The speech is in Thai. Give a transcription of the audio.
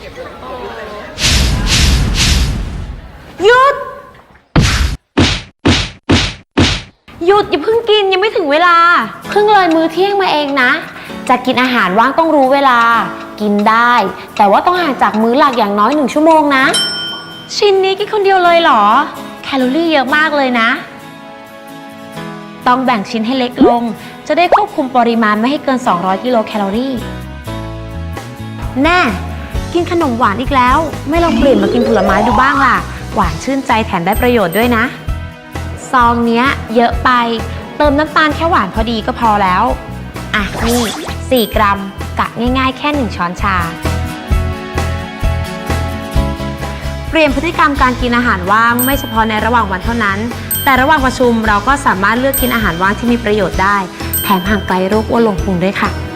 หยุด หยุดอย่าเพิ่งกินยังไม่ถึงเวลา เพิ่งเลยมื้อเที่ยงมาเองนะ จะกินอาหารว่างต้องรู้เวลา กินได้ แต่ว่าต้องห่างจากมื้อหลักอย่างน้อยหนึ่งชั่วโมงนะ ชิ้นนี้กินคนเดียวเลยเหรอ แคลอรี่เยอะมากเลยนะ ต้องแบ่งชิ้นให้เล็กลง จะได้ควบคุมปริมาณไม่ให้เกิน 200 กิโลแคลอรี่ แน่ กินขนมหวานอีกแล้ว ไม่ลองเปลี่ยนมากินผลไม้ดูบ้างล่ะ หวานชื่นใจแถมได้ประโยชน์ด้วยนะ ซองเนี้ยเยอะไป เติมน้ำตาลแค่หวานพอดีก็พอแล้ว อะนี่ 4 กรัมกะง่ายๆ แค่ 1 ช้อนชา เปลี่ยนพฤติกรรมการกินอาหารว่างไม่เฉพาะในระหว่างวันเท่านั้น แต่ระหว่างประชุมเราก็สามารถเลือกกินอาหารว่างที่มีประโยชน์ได้ แถมห่างไกลโรคอ้วนลงพุงด้วยค่ะ